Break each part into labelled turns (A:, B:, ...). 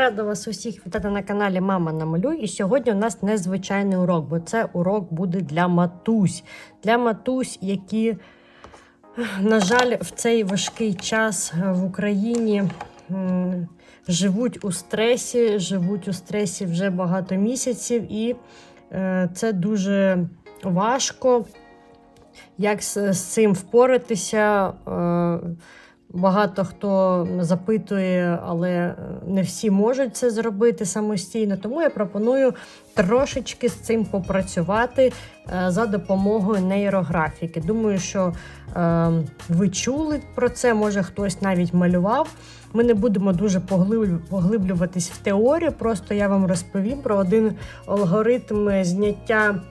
A: Рада вас усіх вітати на каналі Мама Намалюй. І сьогодні у нас незвичайний урок, бо це урок буде для матусь. Для матусь, які, на жаль, в цей важкий час в Україні живуть у стресі, живуть у стресі вже багато місяців, і е, це дуже важко. Як з, з цим впоратися? Е, Багато хто запитує, але не всі можуть це зробити самостійно. Тому я пропоную трошечки з цим попрацювати е, за допомогою нейрографіки. Думаю, що е, ви чули про це, може хтось навіть малював. Ми не будемо дуже поглиблю- поглиблюватись в теорію, просто я вам розповім про один алгоритм зняття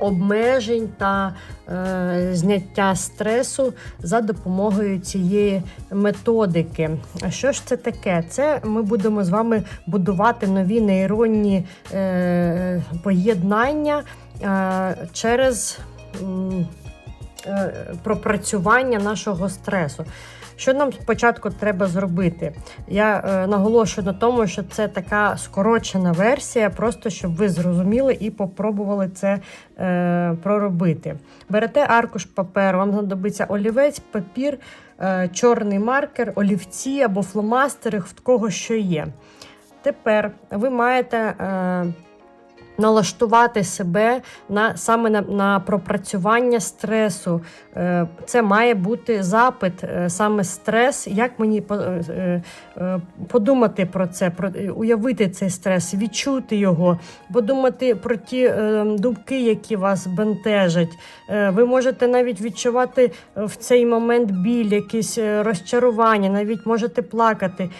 A: обмежень та е, зняття стресу за допомогою цієї методики. А що ж це таке? Це ми будемо з вами будувати нові нейронні е, поєднання е, через е, пропрацювання нашого стресу. Що нам спочатку треба зробити? Я е, наголошую на тому, що це така скорочена версія, просто щоб ви зрозуміли і попробували це е, проробити. Берете аркуш паперу, вам знадобиться олівець, папір, е, чорний маркер, олівці або фломастери, в кого що є. Тепер ви маєте. Е, Налаштувати себе на саме на, на пропрацювання стресу. Е, Це має бути запит, е, саме стрес. Як мені е, подумати про це, про уявити цей стрес, відчути його, подумати про ті думки, які вас бентежать. Ви можете навіть відчувати в цей момент біль, якісь розчарування, навіть можете плакати.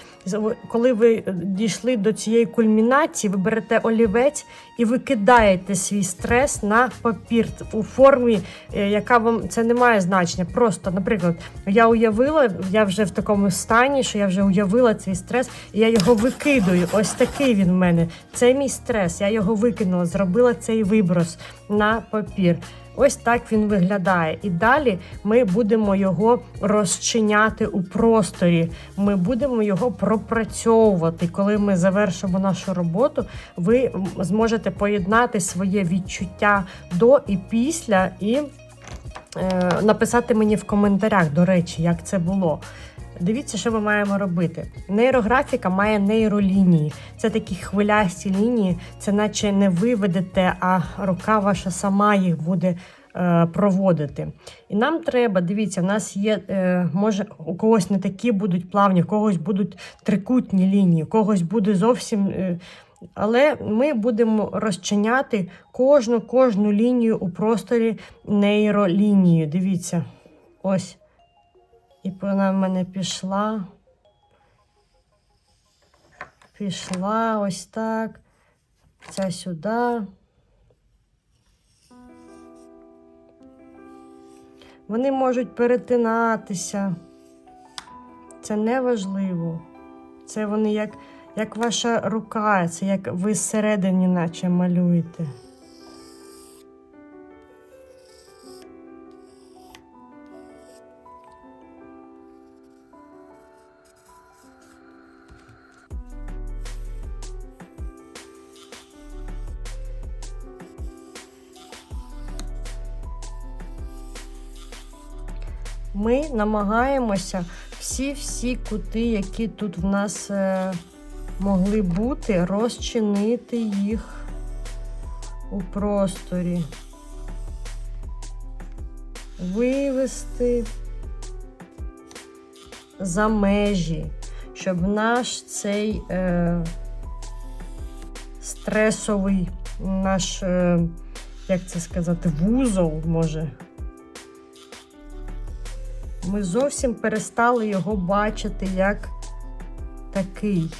A: Коли ви дійшли до цієї кульмінації, ви берете олівець і викидаєте свій стрес на папір у формі, е, яка вам це не має значення. Просто, наприклад, я уявила, я вже в такому стані, що я вже уявила цей стрес, і я його викидаю. Ось такий він в мене. Це мій стрес. Я його викинула, зробила цей виброс на папір. Ось так він виглядає. І далі ми будемо його розчиняти у просторі. Ми будемо його пропрацьовувати. Коли ми завершимо нашу роботу, ви зможете поєднати своє відчуття до і після і е, написати мені в коментарях, до речі, як це було. Дивіться, що ми маємо робити. Нейрографіка має нейролінії. Це такі хвилясті лінії, це наче не ви ведете, а рука ваша сама їх буде е, проводити. І нам треба, дивіться, в нас є, е, може, у когось не такі будуть плавні, у когось будуть трикутні лінії, у когось буде зовсім. Е, але ми будемо розчиняти кожну кожну лінію у просторі нейролінію. Дивіться, ось. І вона в мене пішла. Пішла ось так. Ця сюди. Вони можуть перетинатися. Це не важливо. Це вони як, як ваша рука, це як ви зсередині наче малюєте. Ми намагаємося всі-всі кути, які тут в нас е, могли бути, розчинити їх у просторі. Вивести за межі, щоб наш цей е, стресовий, наш, е, як це сказати, вузол може. Ми зовсім перестали його бачити як такий.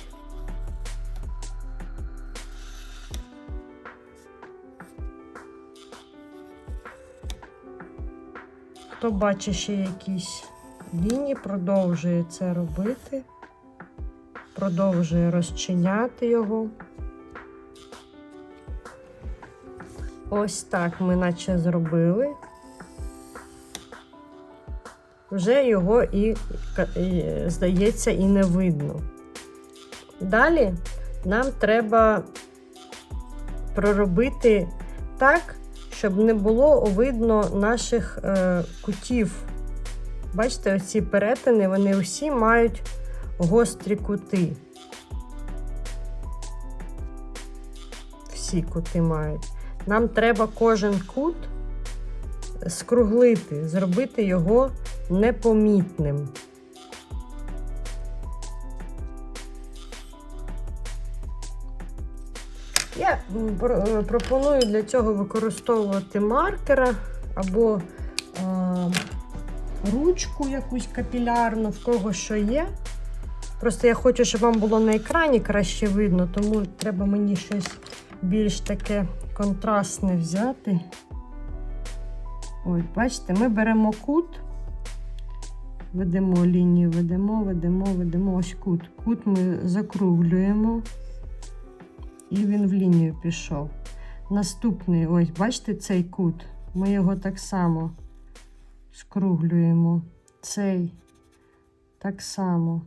A: Хто бачить ще якісь лінії, продовжує це робити, продовжує розчиняти його. Ось так ми наче зробили. Вже його і, і здається, і не видно. Далі нам треба проробити так, щоб не було видно наших е, кутів. Бачите, оці перетини, вони усі мають гострі кути. Всі кути мають. Нам треба кожен кут скруглити, зробити його непомітним. Я е, пропоную для цього використовувати маркера або е, ручку якусь капілярну, в кого що є. Просто я хочу, щоб вам було на екрані краще видно, тому треба мені щось більш таке контрастне взяти. Ось, бачите, ми беремо кут, ведемо лінію, ведемо, ведемо, ведемо ось кут. Кут ми закруглюємо, і він в лінію пішов. Наступний, ось, бачите, цей кут. Ми його так само скруглюємо. Цей так само.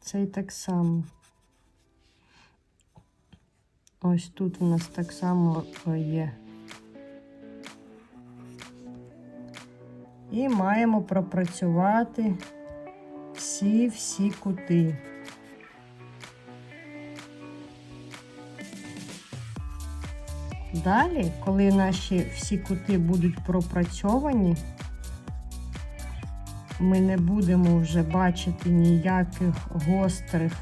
A: Цей так само. Ось тут у нас так само є. І маємо пропрацювати всі-всі кути. Далі, коли наші всі кути будуть пропрацьовані, ми не будемо вже бачити ніяких гострих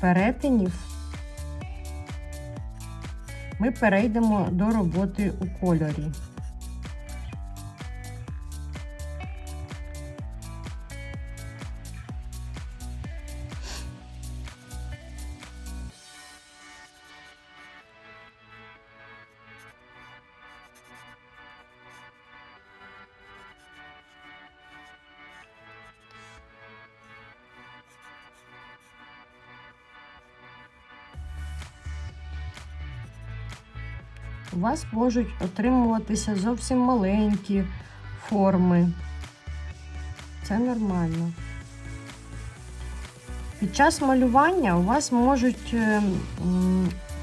A: перетинів. Ми перейдемо до роботи у кольорі. У вас можуть отримуватися зовсім маленькі форми. Це нормально. Під час малювання у вас можуть е,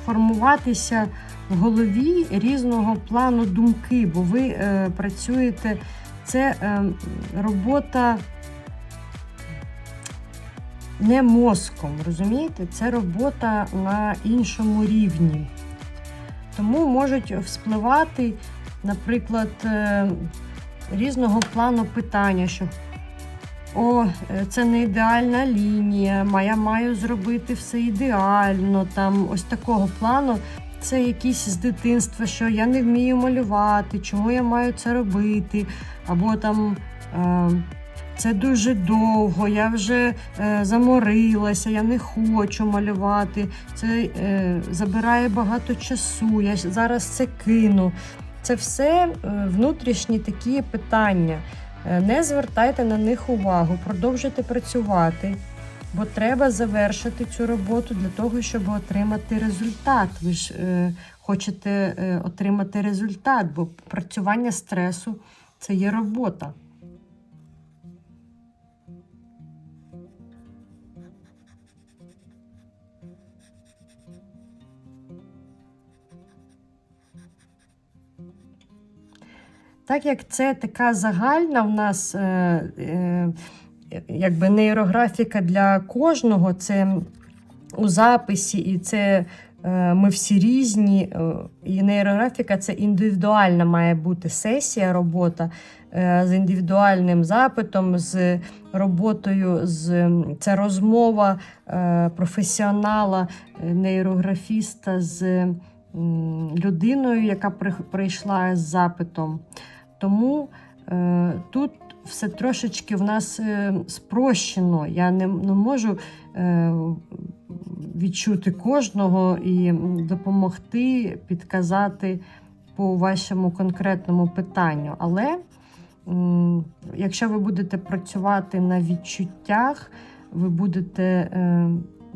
A: формуватися в голові різного плану думки, бо ви е, працюєте. Це е, робота не мозком, розумієте? Це робота на іншому рівні. Тому можуть вспливати, наприклад, е, різного плану питання, що о, е, це не ідеальна лінія, я маю зробити все ідеально. Там ось такого плану. Це якісь з дитинства, що я не вмію малювати, чому я маю це робити, або там. Це дуже довго, я вже е, заморилася, я не хочу малювати. Це е, забирає багато часу. Я зараз це кину. Це все е, внутрішні такі питання. Е, Не звертайте на них увагу, продовжуйте працювати, бо треба завершити цю роботу для того, щоб отримати результат. Ви ж е, хочете е, отримати результат, бо працювання стресу це є робота. Так як це така загальна в нас е, е, якби нейрографіка для кожного, це у записі, і це е, ми всі різні. І нейрографіка це індивідуальна має бути сесія, робота з індивідуальним запитом, з роботою, з це розмова професіонала, нейрографіста з людиною, яка прийшла з запитом. Тому е, тут все трошечки в нас е, спрощено. Я не, не можу е, відчути кожного і допомогти, підказати по вашому конкретному питанню. Але якщо ви будете працювати на відчуттях, ви будете е,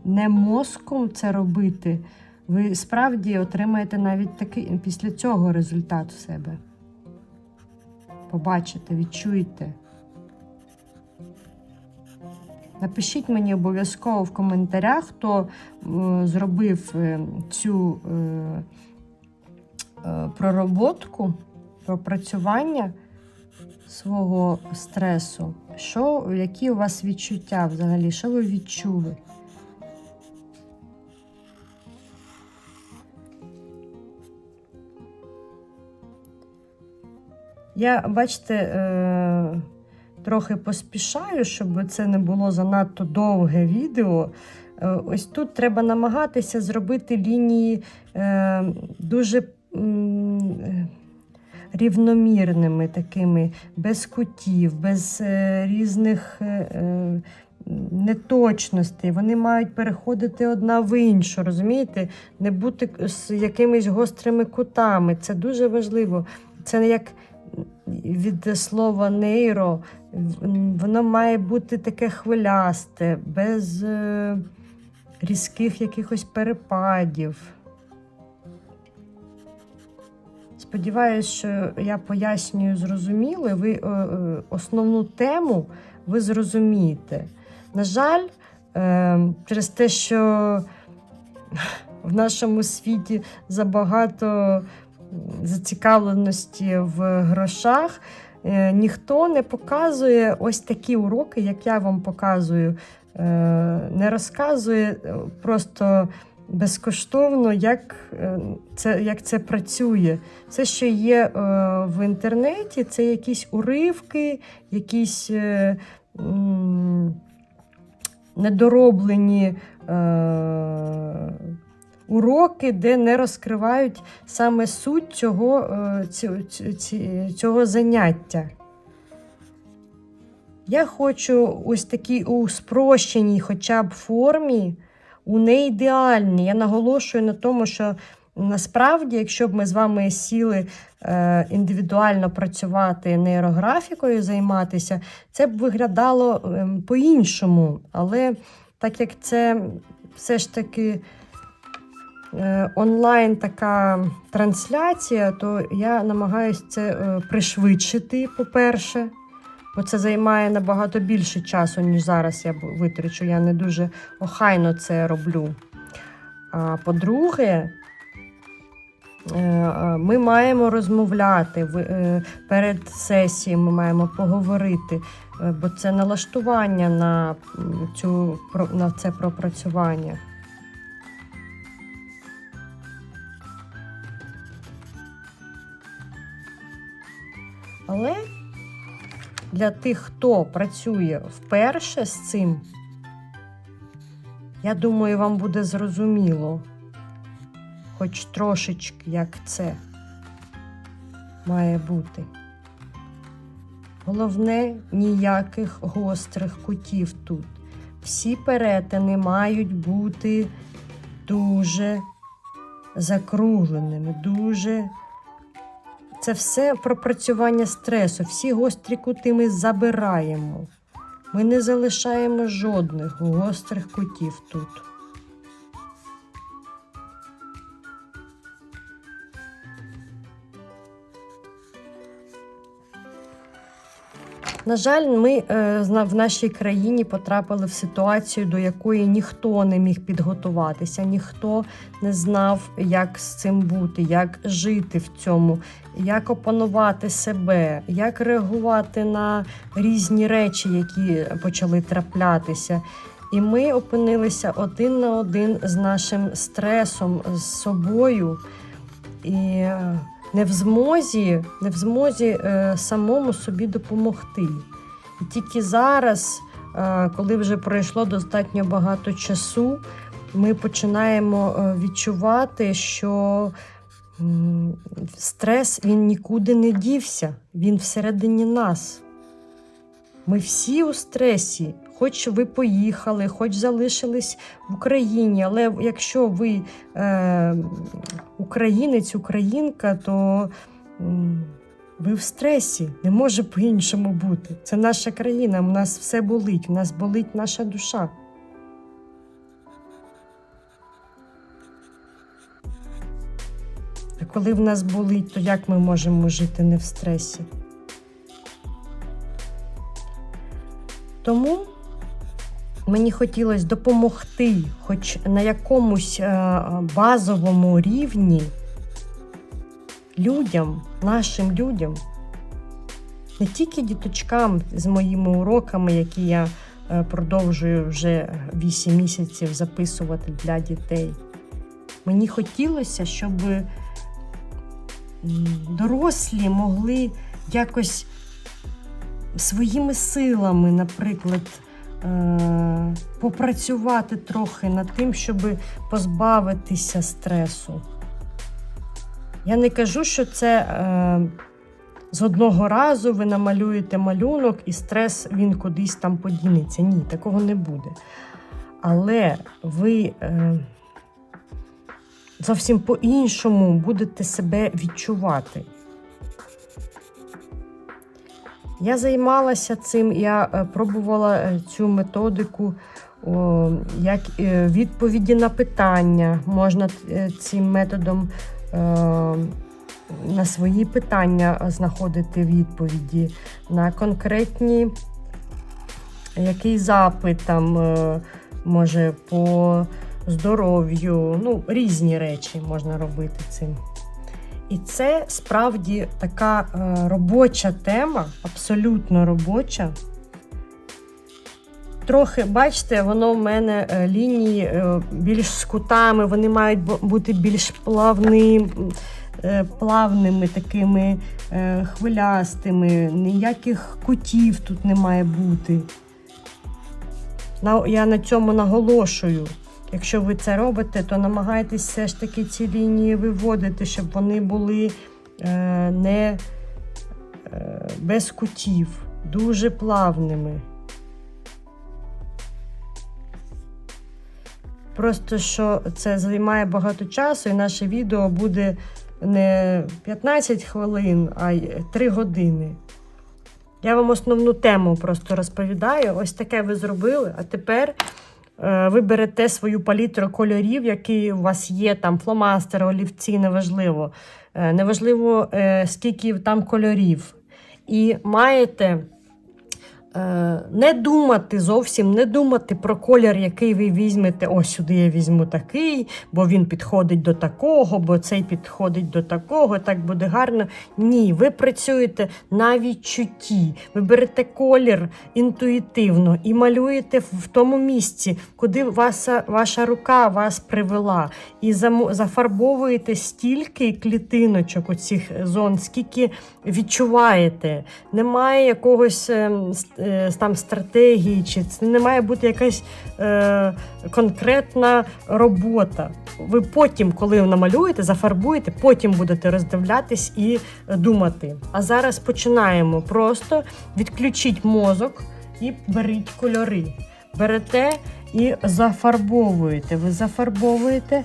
A: не мозком це робити, ви справді отримаєте навіть такий після цього результат в себе побачите, відчуєте. Напишіть мені обов'язково в коментарях, хто е, зробив е, цю е, пророботку, пропрацювання свого стресу. Що, які у вас відчуття взагалі? Що ви відчули? Я, бачите, е, трохи поспішаю, щоб це не було занадто довге відео. Е, ось тут треба намагатися зробити лінії е, дуже рівномірними, такими, без кутів, без різних неточностей. Вони мають переходити одна в іншу, розумієте? Не бути з якимись гострими кутами. Це дуже важливо. Це як від слова нейро, воно має бути таке хвилясте, без е, різких якихось перепадів. Сподіваюсь, що я пояснюю зрозуміло, ви е, е, основну тему ви зрозумієте. На жаль, через те, що в нашому світі забагато зацікавленості в грошах, е, ніхто не показує ось такі уроки, як я вам показую. Е, Не розказує е, просто безкоштовно, як це, як це працює. Все, що є в інтернеті, це якісь уривки, якісь недороблені. Уроки, де не розкривають саме суть цього, е, цього заняття. Я хочу ось такій у спрощеній хоча б формі, у не ідеальній. Я наголошую на тому, що насправді, якщо б ми з вами сіли е, індивідуально працювати нейрографікою, займатися, це б виглядало ем, по-іншому. Але так як це все ж таки онлайн така трансляція, то я намагаюся це е, пришвидшити, по-перше, бо це займає набагато більше часу, ніж зараз я витрачу. Я не дуже охайно це роблю. А по-друге, е, е, ми маємо розмовляти е, перед сесією, ми маємо поговорити, е, бо це налаштування на, цю, на це пропрацювання. Але для тих, хто працює вперше з цим, я думаю, вам буде зрозуміло, хоч трошечки, як це має бути. Головне, ніяких гострих кутів тут. Всі перетини мають бути дуже закругленими, дуже це все пропрацювання стресу. Всі гострі кути ми забираємо. Ми не залишаємо жодних гострих кутів тут. На жаль, ми е, в нашій країні потрапили в ситуацію, до якої ніхто не міг підготуватися, ніхто не знав, як з цим бути, як жити в цьому, як опанувати себе, як реагувати на різні речі, які почали траплятися. І ми опинилися один на один з нашим стресом, з собою. І е, не в змозі, не в змозі е, самому собі допомогти. І тільки зараз, е, коли вже пройшло достатньо багато часу, ми починаємо е, відчувати, що стрес він нікуди не дівся, він всередині нас. Ми всі у стресі, хоч ви поїхали, хоч залишились в Україні, але якщо ви е, українець, українка, то ви в стресі. Не може по-іншому бути. Це наша країна, у нас все болить, у нас болить наша душа. А коли в нас болить, то як ми можемо жити не в стресі? Тому Мені хотілося допомогти, хоч на якомусь е, базовому рівні людям, нашим людям, не тільки діточкам з моїми уроками, які я е, продовжую вже 8 місяців записувати для дітей. Мені хотілося, щоб дорослі могли якось своїми силами, наприклад, попрацювати трохи над тим, щоб позбавитися стресу. Я не кажу, що це е, з одного разу ви намалюєте малюнок і стрес він кудись там подінеться. Ні, такого не буде. Але ви е, зовсім по-іншому будете себе відчувати. Я займалася цим, я е, пробувала е, цю методику, як е, відповіді на питання. Можна цим методом на свої питання знаходити відповіді, на конкретні який запит там може по здоров'ю, ну, різні речі можна робити цим. І це справді така е, робоча тема, абсолютно робоча. Трохи, бачите, воно в мене е, лінії е, більш з кутами, вони мають бути більш плавним, е, плавними, такими хвилястими, ніяких кутів тут не має бути. Я на цьому наголошую. Якщо ви це робите, то намагайтесь все ж таки ці лінії виводити, щоб вони були е, не е, без кутів, дуже плавними. Просто що це займає багато часу, і наше відео буде не 15 хвилин, а й 3 години. Я вам основну тему просто розповідаю. Ось таке ви зробили, а тепер ви берете свою палітру кольорів, які у вас є, там фломастери, олівці, неважливо. Е, неважливо, е, скільки там кольорів. І маєте е, не думати зовсім, не думати про колір, який ви візьмете. Ось сюди я візьму такий, бо він підходить до такого, бо цей підходить до такого, так буде гарно. Ні, ви працюєте на відчутті. Ви берете колір інтуїтивно і малюєте в тому місці, куди ваша, ваша рука вас привела. І зафарбовуєте стільки клітиночок у цих зон, скільки відчуваєте. Немає якогось ем, е, там стратегії, чи це не має бути якась е, конкретна робота. Ви потім, коли намалюєте, зафарбуєте, потім будете роздивлятись і е, думати. А зараз починаємо. Просто відключіть мозок і беріть кольори. Берете і зафарбовуєте. Ви зафарбовуєте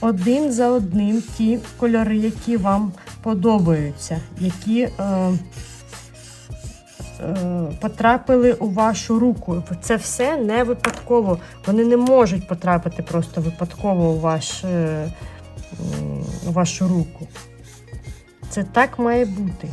A: один за одним ті кольори, які вам подобаються, які е, е, потрапили у вашу руку. Це все не випадково. Вони не можуть потрапити просто випадково у, ваш, е, у вашу руку. Це так має бути.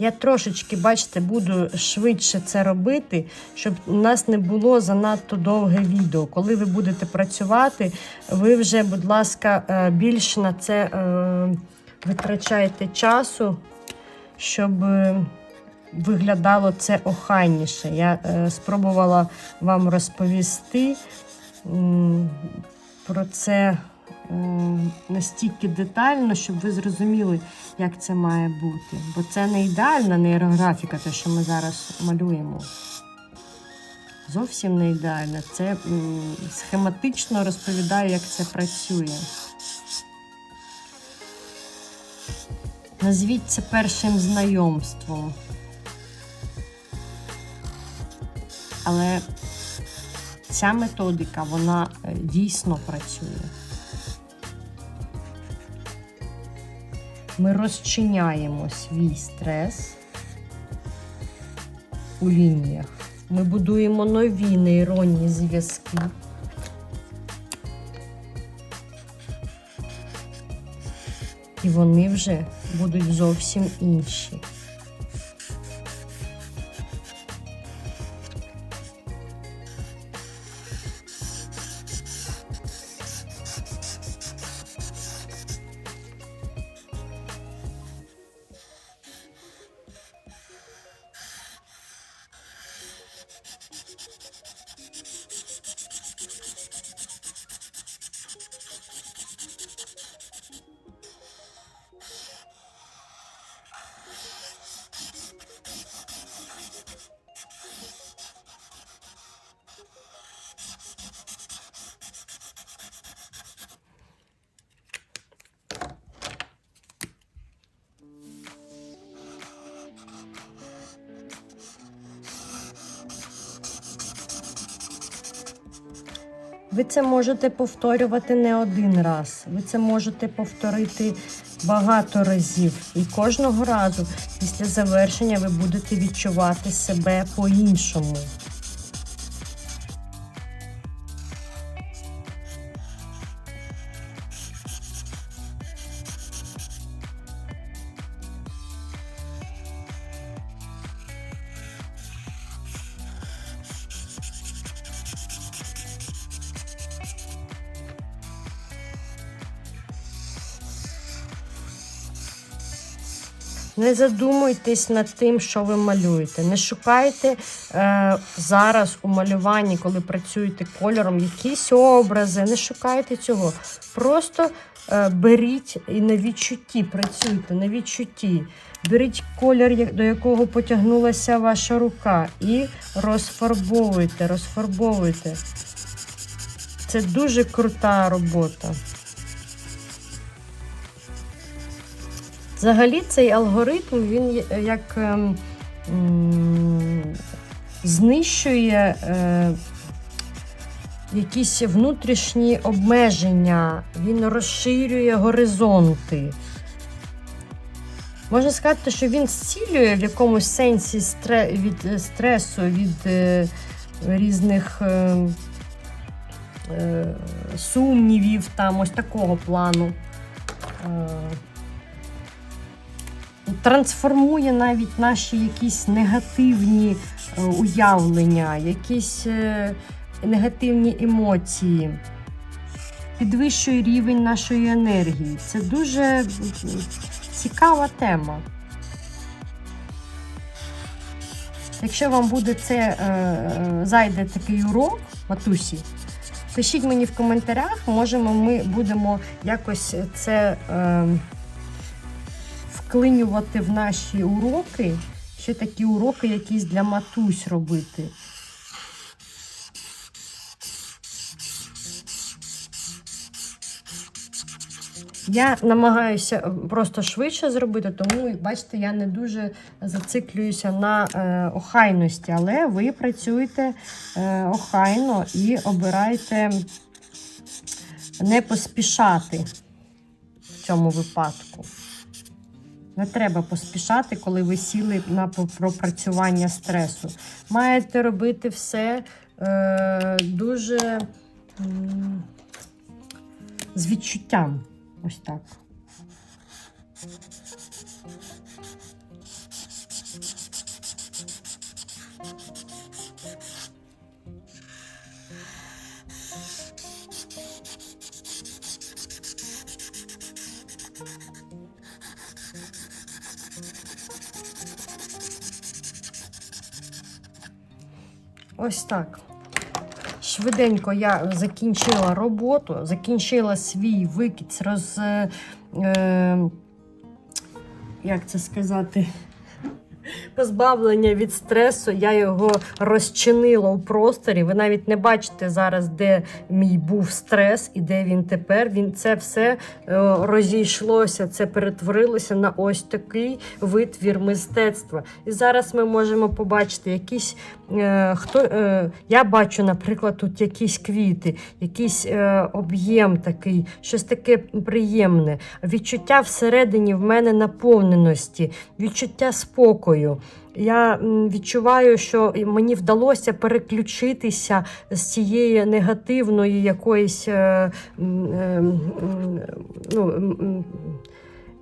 A: Я трошечки, бачите, буду швидше це робити, щоб у нас не було занадто довге відео. Коли ви будете працювати, ви вже, будь ласка, е, більш на це е, витрачайте часу, щоб е, виглядало це охайніше. Я спробувала вам розповісти про це настільки детально, щоб ви зрозуміли, як це має бути. Бо це не ідеальна нейрографіка, те, що ми зараз малюємо. Зовсім не ідеальна. Це схематично розповідаю, як це працює. Назвіть це першим знайомством. Але ця методика, вона е, дійсно працює. Ми розчиняємо свій стрес у лініях. Ми будуємо нові нейронні зв'язки. і вони вже будуть зовсім інші. Ви це можете повторювати не один раз. Ви це можете повторити багато разів. І кожного разу після завершення ви будете відчувати себе по-іншому. Не задумуйтесь над тим, що ви малюєте. Не шукайте е, зараз у малюванні, коли працюєте кольором, якісь образи. Не шукайте цього. Просто е, беріть і на відчутті працюйте, на відчутті. Беріть колір, до якого потягнулася ваша рука, і розфарбовуйте, розфарбовуйте. Це дуже крута робота. Взагалі цей алгоритм він як ем, знищує е, якісь внутрішні обмеження, він розширює горизонти. Можна сказати, що він зцілює в якомусь сенсі від е, стресу, від е, різних е, е, сумнівів, там ось такого плану. Трансформує навіть наші якісь негативні е, уявлення, якісь е, негативні емоції, підвищує рівень нашої енергії. Це дуже цікава тема. Якщо вам буде це е, зайде такий урок, матусі, пишіть мені в коментарях, можемо ми будемо якось це. Вклинювати в наші уроки, ще такі уроки якісь для матусь робити. Я намагаюся е, просто швидше зробити, тому, бачите, я не дуже зациклююся на е, охайності, але ви працюєте е, охайно і обирайте не поспішати в цьому випадку. Не треба поспішати, коли ви сіли на пропрацювання стресу. Маєте робити все е, дуже е, з відчуттям. Ось так. Ось так. Швиденько я закінчила роботу, закінчила свій викид, роз, е, е, як це сказати, позбавлення від стресу. Я його розчинила у просторі. Ви навіть не бачите зараз, де мій був стрес і де він тепер. Він це все е, розійшлося, це перетворилося на ось такий витвір мистецтва. І зараз ми можемо побачити якісь. Е, хто, е, я бачу, наприклад, тут якісь квіти, якийсь е, об'єм такий, щось таке приємне, відчуття всередині в мене наповненості, відчуття спокою. Я відчуваю, що мені вдалося переключитися з цієї негативної якоїсь е, е, ну,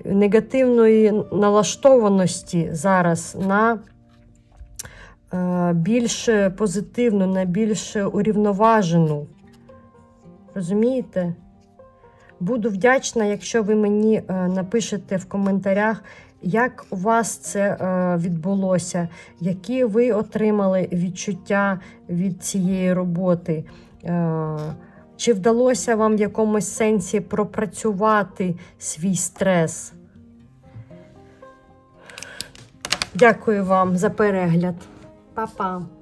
A: негативної налаштованості зараз на е, більш позитивну, на більш урівноважену. Розумієте? Буду вдячна, якщо ви мені напишете в коментарях, як у вас це е, відбулося, які ви отримали відчуття від цієї роботи. Е, чи вдалося вам в якомусь сенсі пропрацювати свій стрес? Дякую вам за перегляд. Па-па!